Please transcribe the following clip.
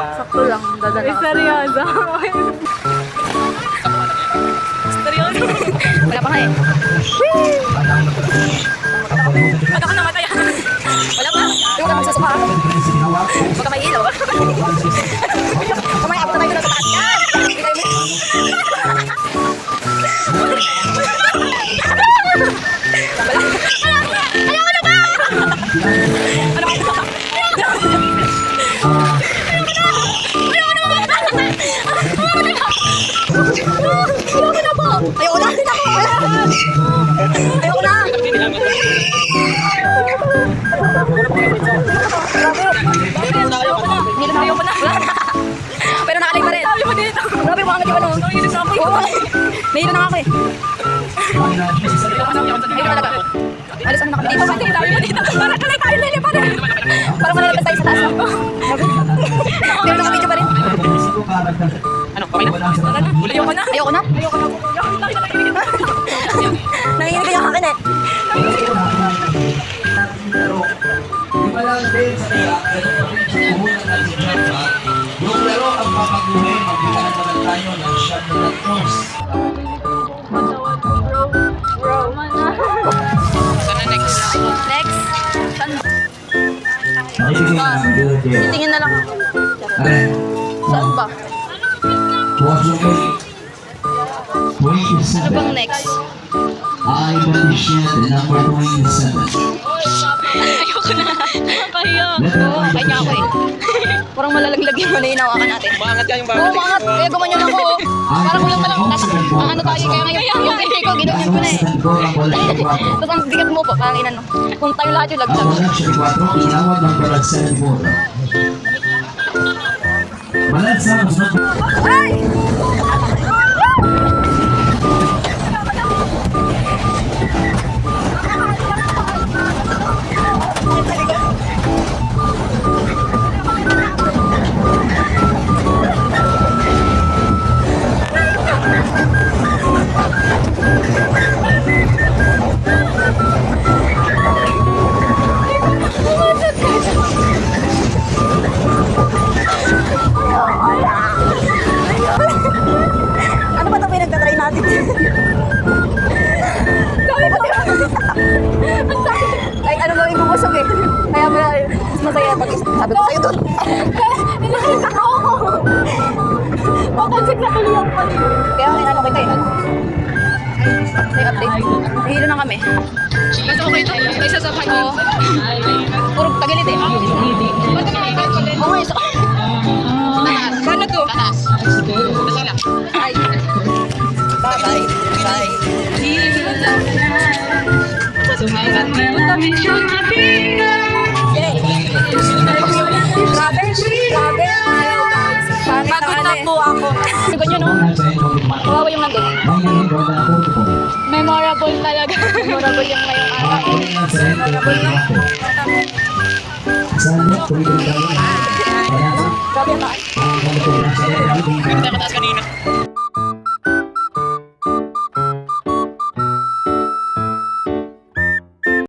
Sakto lang, dadala. Ay, seryoso. seryoso. Wala pa nga eh. Ba't ako namatay? Wala pa. Hindi ko na magsusuka. Baka may ilaw. Kamay, abot na tayo doon sa taas. Yan! Ayoko na! Na na. Na. Pero nakalay pa rin. Sabi mo dito. Grabe, mga katiba no. Nanginig na ako. Oo. Nahilo na ako eh. Nahilo talaga. Alis ano na kami dito. Pati tayo na dito. Para tuloy tayo lilipan. Parang malalabas tayo sa taas. no? Pero naka-video pa rin. Ano, okay na? Ayoko na. Ayoko na. Ayoko na. Ayoko na. Nanginginig kayo akin eh. Yung laro ang papaguhin, magbigalan naman tayo ng shot na deal. Titingin na lang ako. Saan ba? Ano 27. bang next? Ay, Batishente, number 27. Ayoko na. Letter Oo, by kaya ako eh. Parang malalaglag yung ano yung hawakan natin. Maangat ka yung Oo, bago. mangat. Kaya gumanyan ako. oh. Parang kulang na lang. Nasa, ang ano tayo, kaya ngayon, yung pili ko, ginawin ko na eh. Tapos ang bigat mo po, parang inano. Kung tayo lahat yung laglag. Ako na, 74, inawag ng Balag 74. Balag sa mas Ay! Kaya ba, mas masaya pag sabi ko sa'yo doon. Nakita ko. Papansik na kali ako pa dito. Kaya inano kita eh. May update. Nahilo na kami. Mas okay to. May isa sa kanya. Oo. Puro tagilid eh. Ba't ka nakikita ko din? Oo, isa. Paano to? Taas. Nasa lang. Ay. Bye-bye. Bye. Yay. Kawawa yung nandun. Memorable talaga. Memorable yung ngayong araw. Grabe ang taas. Hindi tayo mataas kanina.